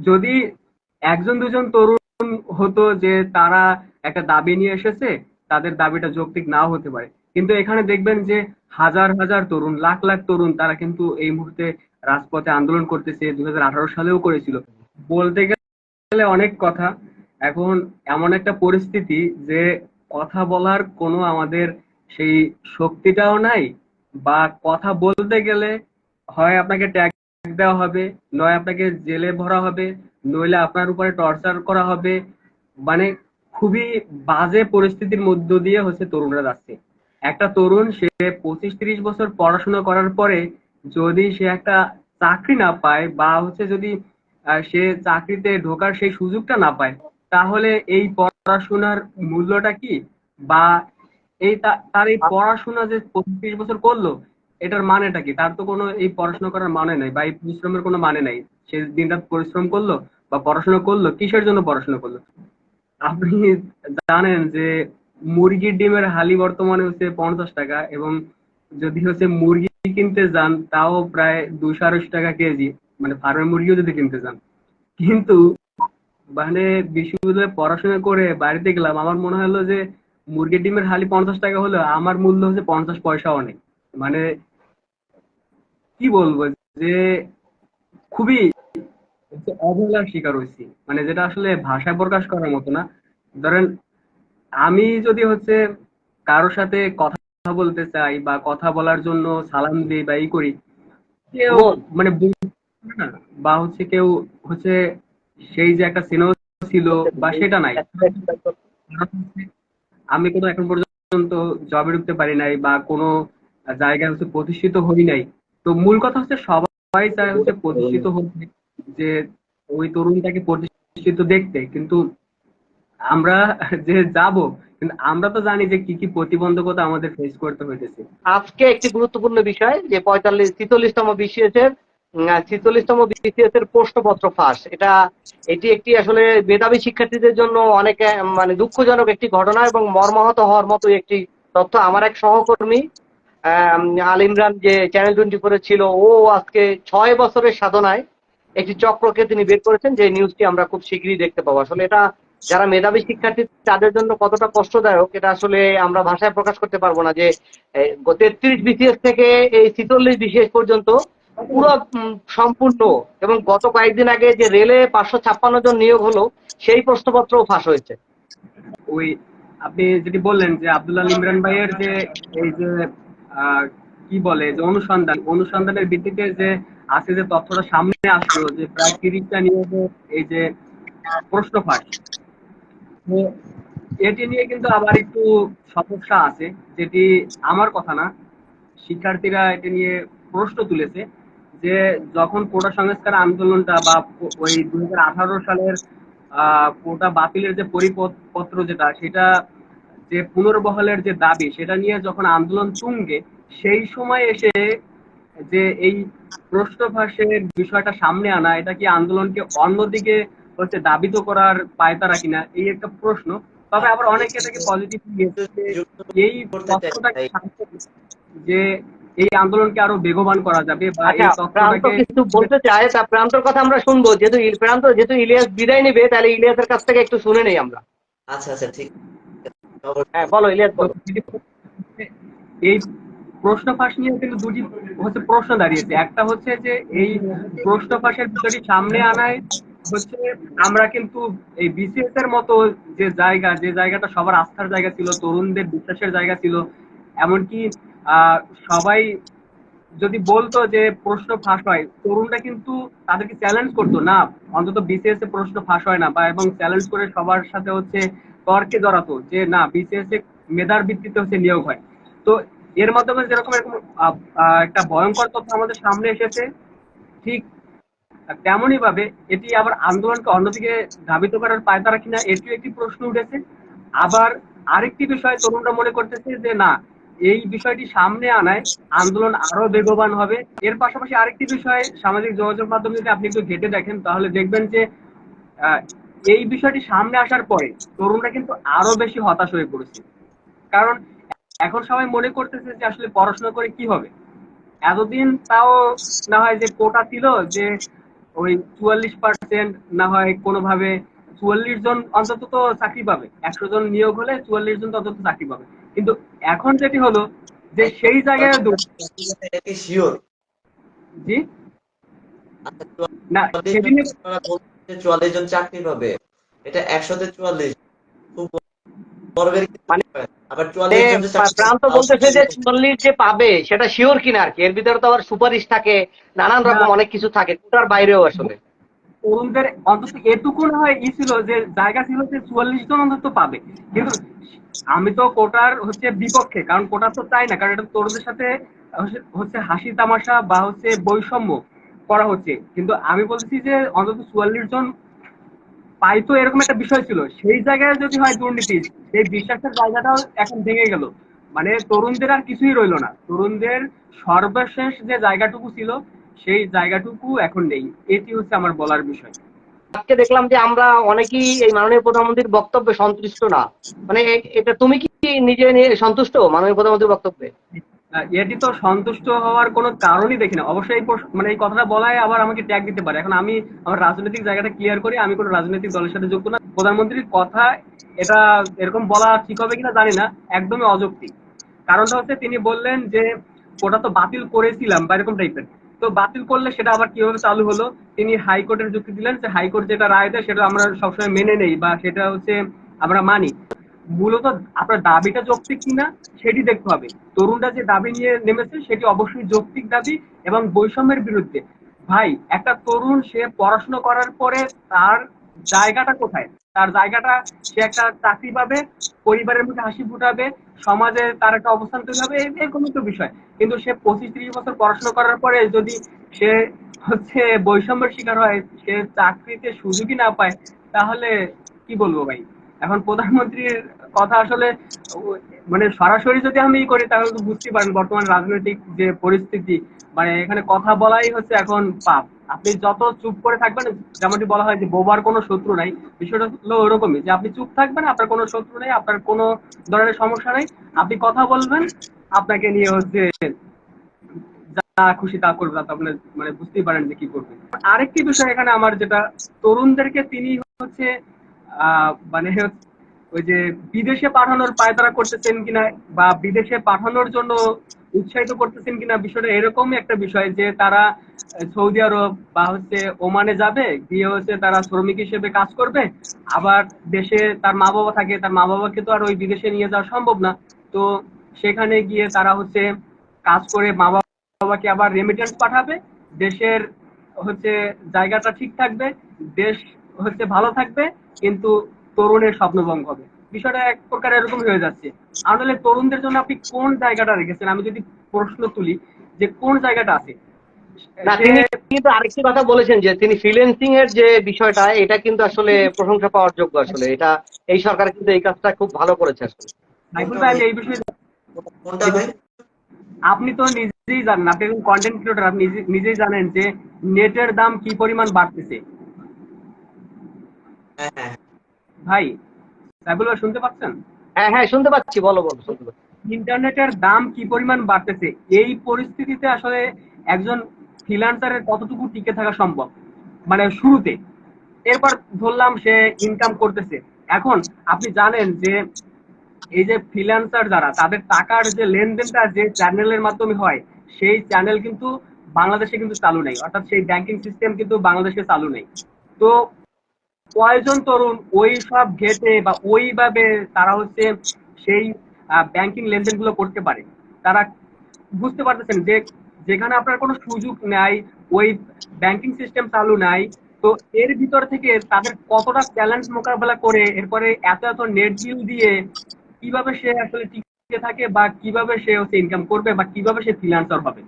যদি একজন, দুজন তরুণ হতো যে তারা একটা দাবি নিয়ে এসেছে, তাদের দাবিটা যৌক্তিক নাও হতে পারে। কিন্তু এখানে দেখবেন যে হাজার হাজার তরুণ, লাখ লাখ তরুণ তারা কিন্তু এই মুহূর্তে রাজপথে আন্দোলন করতেছে দু হাজার আঠারো সালেও করেছিল। বলতে গেলে অনেক কথা। এখন এমন একটা পরিস্থিতি যে কথা বলার কোনো আমাদের সেই শক্তিটাও নাই, বা কথা বলতে গেলে হয় আপনাকে ট্যাগ দেওয়া হবে, নয় আপনাকে জেলে ভরা হবে, নইলে আপনার উপরে টর্চার করা হবে। মানে খুবই বাজে পরিস্থিতির মধ্য দিয়ে হচ্ছে তরুণরা যাচ্ছে। একটা তরুণ, সে পঁচিশ ত্রিশ বছর পড়াশোনা করার পরে যদি সে একটা চাকরি না পায় বা হচ্ছে যদি সে চাকরিতে ঢোকার সেই সুযোগটা না পায়, তাহলে এই পড়াশোনার মূল্যটা কি? বা এই তার এই পড়াশোনা যে পঁচিশ বছর করল এটার মানেটা কি? তার তো কোনো এই পড়াশোনা করার মানে নাই বা এই পরিশ্রমের কোনো মানে নাই। সে দিনরাত পরিশ্রম করল বা পড়াশোনা করল, কিসের জন্য পড়াশোনা করল? আপনি জানেন যে মুরগির ডিমের হালি বর্তমানে হচ্ছে পঞ্চাশ টাকা এবং যদি হচ্ছে মুরগি কিনতে যান, তাও প্রায় দুশো আড়াইশো টাকা কেজি মানে ফার্মের মুরগিও যদি কিনতে যান। কিন্তু মানে বিশ্ববিদ্যালয়ে পড়াশোনা করে বাড়িতে গেলাম, আমার মনে হলো যে মুরগির ডিমের হালি পঞ্চাশ টাকা হলো আমার মূল্য হচ্ছে পঞ্চাশ পয়সাও নেই। মানে কি বলব যে খুবই অবহেলার শিকার হয়েছি। মানে যেটা আসলে ভাষায় প্রকাশ করার মতো না। ধরেন আমি যদি হচ্ছে কারোর সাথে কথা বলতে চাই বা কথা বলার জন্য সালাম দিই বা ই করি কেউ মানে বা হচ্ছে কেউ হচ্ছে সেই যে একটা সিনেমা ছিল বা সেটা নাই। আমি কোনো এখন পর্যন্ত জবে ঢুকতে পারি নাই বা কোনো জায়গায় হচ্ছে প্রতিষ্ঠিত হই নাই। তো মূল কথা হচ্ছে সবাই চায় হচ্ছে প্রতিষ্ঠিত হতে যে ওই তরুণটাকে প্রতিষ্ঠিত দেখতে। কিন্তু আমরা যে যাব, কিন্তু আমরা তো জানি যে কি কি প্রতিবন্ধকতা আমাদের ফেস করতে হইতেছে। আজকে একটি গুরুত্বপূর্ণ বিষয়, যে পঁয়তাল্লিশ, ছিচল্লিশতম বিসিএস এর ছিচল্লিশতম বিসিএস এর প্রশ্নপত্র ফাঁস। এটা, এটি একটি আসলে মেধাবী শিক্ষার্থীদের জন্য অনেক মানে দুঃখজনক একটি ঘটনা এবং মর্মাহত হওয়ার মতো একটি তথ্য। আমার এক সহকর্মী আল ইমরান যে চ্যানেল টোয়েন্টি ফোরে ছিল, ও আজকে ছয় বছরের সাধনায় একটি চক্রকে তিনি বের করেছেন, যে নিউজটি আমরা খুব শীঘ্রই দেখতে পাবো। আসলে এটা যারা মেধাবী শিক্ষার্থী, তাদের জন্য কতটা কষ্টদায়ক, এটা আসলে আমরা ভাষায় প্রকাশ করতে পারব না যে তেত্রিশ বিসিএস থেকে এই ছিচল্লিশ বিসিএস পর্যন্ত পুরো সম্পূর্ণ এবং গত কয়েকদিন আগে যে রেলে পাঁচশো ছাপ্পান্ন জন নিয়োগ হলো, সেই প্রশ্নপত্রও ফাঁস হয়েছে। ওই, আপনি যেটি বললেন যে আব্দুল্লাহ ইমরান ভাইয়ের যে, এই যে কি বলে, যে অনুসন্ধান, অনুসন্ধানের ভিত্তিতে যে আজকে যে তথ্যটা সামনে আসলো, যে প্রায় তিরিশটা নিয়োগে এই যে প্রশ্ন ফাঁস এটি নিয়ে কিন্তু আবার একটু সমস্যা আছে, যেটি আমার কথা না, শিক্ষার্থীরা এটি নিয়ে প্রশ্ন তুলেছে, যে যখন কোটা সংস্কার আন্দোলনটা বা ওই দুই হাজার আঠারো সালের কোটা বাতিলের যে পরিপত্র যেটা, সেটা যে পুনর্বহালের যে দাবি সেটা নিয়ে যখন আন্দোলন তুঙ্গে সেই সময় এসে যে এই প্রশ্ন ফাঁসের বিষয়টা সামনে আনা এটা কি আন্দোলনকে অন্যদিকে হচ্ছে দাবিত করার পায়তারা কিনা এই একটা প্রশ্ন। তবে আবার অনেকে এটাকে পজিটিভ নিয়েছে যে এই যে এই আন্দোলনকে আরও বেগবান করা যাবে বা এই আচ্ছা প্রান্ত কিছু বলতে চায় তা প্রান্তর কথা আমরা শুনব। যেহেতু ইল- প্রান্ত যেহেতু ইলিয়াস বিদায় নেবে তাহলে ইলিয়াসের কাছ থেকে একটু শুনে নেই আমরা। আচ্ছা আচ্ছা ঠিক। হ্যাঁ এই প্রশ্ন ফাঁস নিয়ে কিন্তু দুটি হচ্ছে প্রশ্ন দাঁড়িয়েছে। একটা হচ্ছে যে এই প্রশ্ন ফাঁসের বিষয়টি সামনে আনায় হচ্ছে আমরা কিন্তু এই বিসিএস এর মতো যে জায়গা, যে জায়গাটা সবার আস্থার জায়গা ছিল, তরুণদের বিশ্বাসের জায়গা ছিল, এমনকি সবাই যদি বলতো যে প্রশ্ন ফাঁস হয়, তরুণরা কিন্তু তাদেরকে চ্যালেঞ্জ করতো, না, অন্তত বিসিএস এ প্রশ্ন ফাঁস হয় না, বা এবং চ্যালেঞ্জ করে সবার সাথে হচ্ছে তর্কে জড়াতো যে না, বিসিএস এ মেধার ভিত্তিতে হচ্ছে নিয়োগ হয়। তো এর মাধ্যমে যেরকম এরকম একটা ভয়ঙ্কর তথ্য আমাদের সামনে এসেছে, ঠিক তেমনই ভাবে এটি আবার আন্দোলনকে অন্যদিকে ধাবিত করার পায়তারা কিনা, এটিও একটি প্রশ্ন উঠেছে। আবার আরেকটি বিষয় তরুণরা মনে করতেছে যে, না, এই বিষয়টি সামনে আনায় আন্দোলন আরও বেগবান হবে। এর পাশাপাশি আরেকটি বিষয় সামাজিক যোগাযোগ মাধ্যম যদি আপনি একটু ঘেটে দেখেন, তাহলে দেখবেন যে এই বিষয়টি সামনে আসার পরে তরুণরা কিন্তু আরও বেশি হতাশ হয়ে পড়েছে। কারণ এখন সবাই মনে করতেছে যে আসলে পড়াশোনা করে কি হবে। এতদিন তাও না হয় যে কোটা ছিল যে ওই চুয়াল্লিশ পার্সেন্ট না হয় কোনোভাবে চুয়াল্লিশ জন অন্তত তো চাকরি পাবে। একশো জন নিয়োগ হলে চুয়াল্লিশ জন অন্তত চাকরি পাবে। কিন্তু এখন যেটি হলো যে সেই জায়গায় শিওর জি? না সেদিনে চুয়াল্লিশ জন চাকরি পাবে। এটা একশোতে চুয়াল্লিশ। খুব গর্বের মানে বিষয়। আবার চুয়াল্লিশ জন প্রান্ত পাবে, বলতেছে যে চল্লিশ যে পাবে সেটা শিওর কিনা আর কি? এর ভিতরে তো আবার সুপারিশ থাকে নানান রকম অনেক কিছু থাকে কোটার বাইরেও আসলে। তরুণদের অন্তত এটুকু না হয় ই ছিল যে জায়গা ছিল যে চুয়াল্লিশ জন অন্তত পাবে। কিন্তু আমি তো কোটার হচ্ছে বিপক্ষে কারণ কোটা তো চাই না? কারণ এটা তরুণদের সাথে হচ্ছে- হচ্ছে হাসি তামাশা বা হচ্ছে বৈষম্য। করা হচ্ছে। কিন্তু আমি বলছি যে অন্তত চুয়াল্লিশ জন পাইতো এরকম একটা বিষয় ছিল। সেই জায়গায় যদি হয় দুর্নীতি, সেই বিশ্বাসের জায়গাটাও এখন ভেঙে গেল। মানে তরুণদের আর কিছুই রইল না। তরুণদের সর্বশেষ যে জায়গাটুকু ছিল, সেই জায়গাটুকু এখন নেই। এটি হচ্ছে আমার বলার বিষয়। আজকে দেখলাম যে আমরা অনেকেই এই মাননীয় প্রধানমন্ত্রীর বক্তব্যে সন্তুষ্ট না। মানে এটা তুমি কি নিজে নিয়ে সন্তুষ্ট মাননীয় প্রধানমন্ত্রীর বক্তব্যে? এটি তো সন্তুষ্ট হওয়ার কোনো কারণই দেখি না। অবশ্যই মানে এই কথাটা বলায় আবার আমাকে ট্যাগ দিতে পারে। এখন আমি আমার রাজনৈতিক জায়গাটা ক্লিয়ার করি, আমি কোনো রাজনৈতিক দলের সাথে যুক্ত না। প্রধানমন্ত্রীর কথা এটা এরকম বলা ঠিক হবে কিনা জানি না, একদমই অযৌক্তিক। কারণটা হচ্ছে তিনি বললেন যে, ওটা তো বাতিল করেছিলাম বা এরকম টাইপের তো বাতিল করলে সেটা আবার কীভাবে চালু হলো? তিনি হাইকোর্টের যুক্তি দিলেন যে হাইকোর্ট যেটা রায় দেয় সেটা আমরা সবসময় মেনে নেই বা সেটা হচ্ছে আমরা মানি। মূলত আপনার দাবিটা যৌক্তিক কিনা সেটি দেখতে হবে। তরুণরা যে দাবি নিয়ে নেমেছে সেটি অবশ্যই যৌক্তিক দাবি এবং বৈষম্যের বিরুদ্ধে। ভাই, একটা তরুণ, সে পড়াশোনা করার পরে তার জায়গাটা কোথায়? তার জায়গাটা সে একটা চাকরি পাবে, পরিবারের মুখে হাসি ফুটাবে, সমাজে তার একটা অবস্থান তৈরি হবে এরকমই তো বিষয়। কিন্তু সে পঁচিশ ত্রিশ বছর পড়াশোনা করার পরে যদি সে হচ্ছে বৈষম্যের শিকার হয়, সে চাকরিতে সুযোগই না পায়, তাহলে কি বলব ভাই? এখন প্রধানমন্ত্রীর কথা আসলে মানে সরাসরি যদি আমি করি তাহলে তো বুঝতে পারেন বর্তমান রাজনৈতিক যে পরিস্থিতি মানে এখানে কথা বলাই হচ্ছে এখন পাপ। আপনি যত চুপ করে থাকবেন, যেমনটি বলা হয় যে বোবার কোনো শত্রু নাই, বিষয়টা হলো ওরকমই যে আপনি চুপ থাকবেন, আপনার কোনো শত্রু নেই, আপনার কোনো ধরনের সমস্যা নেই, আপনি কথা বলবেন, আপনাকে নিয়ে হচ্ছে যা খুশি তা করবে তা আপনি মানে বুঝতেই পারেন যে কি করবে। আরেকটি বিষয় এখানে আমার যেটা, তরুণদেরকে তিনি হচ্ছে মানে ওই যে বিদেশে পাঠানোর পায়তারা করতেছেন কিনা বা বিদেশে পাঠানোর জন্য উৎসাহিত করতেছেন কিনা বিষয়টা এরকমই একটা বিষয় যে তারা সৌদি আরব বা হচ্ছে ওমানে যাবে, গিয়ে হচ্ছে তারা শ্রমিক হিসেবে কাজ করবে, আবার দেশে তার মা বাবা থাকে, তার মা বাবাকে তো আর ওই বিদেশে নিয়ে যাওয়া সম্ভব না। তো সেখানে গিয়ে তারা হচ্ছে কাজ করে মা বাবাকে আবার রেমিটেন্স পাঠাবে, দেশের হচ্ছে জায়গাটা ঠিক থাকবে, দেশ হচ্ছে ভালো থাকবে কিন্তু তরুণের স্বপ্নভঙ্গ হবে। বিষয়টা এক প্রকার এরকম হয়ে যাচ্ছে। আসলে তরুণদের জন্য আপনি কোন জায়গাটা রেখেছেন? আমি যদি প্রশ্ন তুলি যে কোন জায়গাটা আছে? কিন্তু আরেকটি কথা বলেছেন যে তিনি ফ্রিল্যান্সিং এর যে বিষয়টা এটা কিন্তু আসলে প্রশংসা পাওয়ার যোগ্য আসলে। এটা এই সরকার কিন্তু এই কাজটা খুব ভালো করেছে আসলে। এই বিষয়ে আপনি তো নিজেই জানেন আপনি কন্টেন্ট ক্রিয়েটর আপনি নিজেই জানেন যে নেটের দাম কি পরিমাণ বাড়তেছে। হ্যাঁ হ্যাঁ। ভাই সাইফুল ভাই শুনতে পাচ্ছেন? হ্যাঁ হ্যাঁ শুনতে পাচ্ছি। বলো বলো শুনতে পাচ্ছি। ইন্টারনেটের দাম কি পরিমাণ বাড়তেছে? এই পরিস্থিতিতে আসলে একজন ফ্রিল্যান্সারের কতটুকু টিকে থাকা সম্ভব? মানে শুরুতে। এরপর ধরলাম সে ইনকাম করতেছে। এখন আপনি জানেন যে এই যে ফ্রিল্যান্সার যারা তাদের টাকার যে লেনদেনটা যে চ্যানেলের মাধ্যমে হয় সেই চ্যানেল কিন্তু বাংলাদেশে কিন্তু চালু নেই। অর্থাৎ সেই ব্যাংকিং সিস্টেম কিন্তু বাংলাদেশে চালু নেই। তো কয়জন তরুণ ওই সব ঘেটে বা ওইভাবে তারা হচ্ছে সেই ব্যাংকিং লেনদেনগুলো করতে পারে? তারা বুঝতে পারতেছেন যে যেখানে আপনার কোনো সুযোগ নাই, ওই ব্যাংকিং সিস্টেম চালু নাই, তো এর ভিতর থেকে তাদের কতটা চ্যালেঞ্জ মোকাবেলা করে, এরপরে এত এত নেট বিল দিয়ে কীভাবে সে আসলে টিকে থাকে বা কীভাবে সে হচ্ছে ইনকাম করবে বা কীভাবে সে ফ্রিল্যান্সার হবে?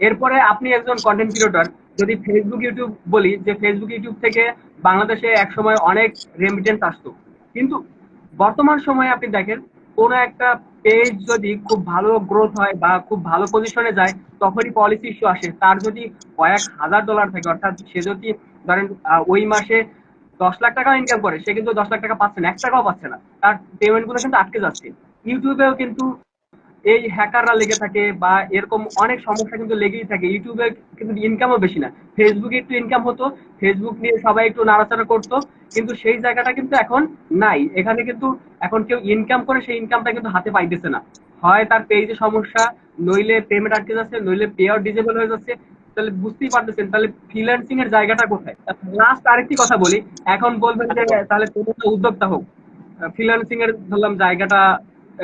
এরপরে আপনি একজন কন্টেন্ট ক্রিয়েটর যদি ফেসবুক ইউটিউব বলি, যে ফেসবুক ইউটিউব থেকে বাংলাদেশে এক সময় অনেক রেমিটেন্স আসতো। কিন্তু বর্তমান সময়ে আপনি দেখেন, কোনো একটা পেজ যদি খুব ভালো গ্রোথ হয় বা খুব ভালো পজিশনে যায়, তখনই পলিসি ইস্যু আসে। তার যদি কয়েক হাজার ডলার থাকে, অর্থাৎ সে যদি ধরেন ওই মাসে দশ লাখ টাকা ইনকাম করে, সে কিন্তু দশ লাখ টাকা পাচ্ছে না, এক টাকাও পাচ্ছে না। তার পেমেন্টগুলো কিন্তু আটকে যাচ্ছে। ইউটিউবেও কিন্তু এই হ্যাকাররা লেগে থাকে বা এরকম অনেক সমস্যা কিন্তু লেগেই থাকে। ইউটিউবে কিন্তু ইনকামও বেশি না। ফেসবুকে একটু ইনকাম হতো ফেসবুক নিয়ে সবাই একটু নাড়াচাড়া করতো, কিন্তু সেই জায়গাটা কিন্তু এখন নাই। এখানে কিন্তু এখন কেউ ইনকাম করে, সেই ইনকামটা কিন্তু হাতে পাইতেছে না। হয় তার পেজে সমস্যা, নইলে পেমেন্ট আটকে যাচ্ছে, নইলে পে আউট ডিজেবল হয়ে যাচ্ছে। তাহলে বুঝতেই পারতেছেন, তাহলে ফ্রিল্যান্সিং এর জায়গাটা কোথায়? লাস্ট আরেকটি কথা বলি, এখন বলবেন যে তাহলে কোনো উদ্যোক্তা হোক। ফ্রিল্যান্সিং এর ধরলাম জায়গাটা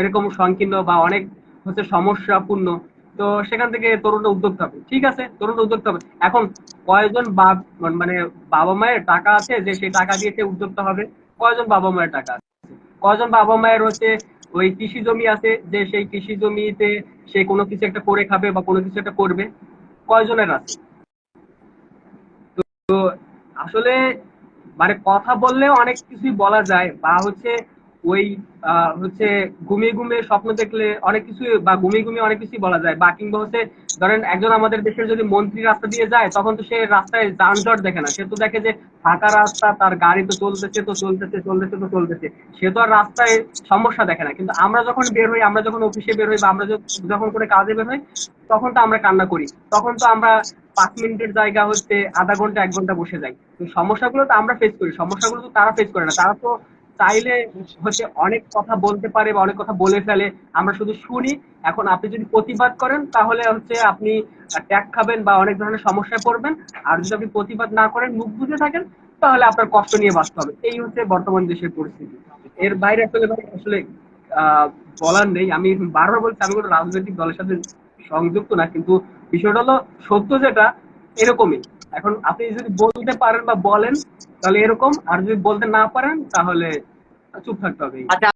এরকম সংকীর্ণ বা অনেক হচ্ছে সমস্যাপূর্ণ। তো সেখান থেকে তরুণরা উদ্যোক্তা হবে। ঠিক আছে? তরুণরা উদ্যোক্তা হবে। এখন কয়জন বাপ মানে বাবা মায়ের টাকা আছে যে সেই টাকা দিয়ে সে উদ্যোক্তা হবে? কয়জন বাবা মায়ের টাকা আছে? কয়জন বাবা মায়ের হচ্ছে ওই কৃষি জমি আছে যে সেই কৃষি জমিতে সে কোনো কিছু একটা করে খাবে বা কোনো কিছু একটা করবে? কয়জনের আছে? তো আসলে মানে কথা বললেও অনেক কিছুই বলা যায় বা হচ্ছে ওই হচ্ছে ঘুমিয়ে ঘুমিয়ে স্বপ্ন দেখলে অনেক কিছু বা ঘুমিয়ে ঘুমিয়ে অনেক কিছুই বলা যায়। বা কিংবা হচ্ছে ধরেন একজন আমাদের দেশের যদি মন্ত্রী রাস্তা দিয়ে যায়, তখন তো সে রাস্তায় যানজট দেখে না। সে তো দেখে যে ফাঁকা রাস্তা, তার গাড়ি তো চলতেছে তো চলতেছে চলতেছে, তো চলতেছে। সে তো আর রাস্তায় সমস্যা দেখে না। কিন্তু আমরা যখন বের হই, আমরা যখন অফিসে বের হই বা আমরা যখন করে কাজে বের হই, তখন তো আমরা কান্না করি। তখন তো আমরা পাঁচ মিনিটের জায়গা হচ্ছে আধা ঘণ্টা, এক ঘণ্টা বসে যাই। সমস্যাগুলো তো আমরা ফেস করি। সমস্যাগুলো তো তারা ফেস করে না। তারা তো চাইলে হচ্ছে অনেক কথা বলতে পারে বা অনেক কথা বলে ফেলে, আমরা শুধু শুনি। এখন আপনি যদি প্রতিবাদ করেন, তাহলে হচ্ছে আপনি ট্যাগ খাবেন বা অনেক ধরনের সমস্যায় পড়বেন। আর যদি আপনি প্রতিবাদ না করেন, মুখ বুঝে থাকেন, তাহলে আপনার কষ্ট নিয়ে বাঁচতে হবে। এই হচ্ছে বর্তমান দেশের পরিস্থিতি। এর বাইরে আসলে আসলে বলার নেই। আমি বারবার বলছি, আমি কোনো রাজনৈতিক দলের সাথে সংযুক্ত না, কিন্তু বিষয়টা হলো সত্য যেটা, এরকমই। এখন আপনি যদি বলতে পারেন বা বলেন, তাহলে এরকম, আর যদি বলতে না পারেন, তাহলে চুপ থাকতে হবে। আচ্ছা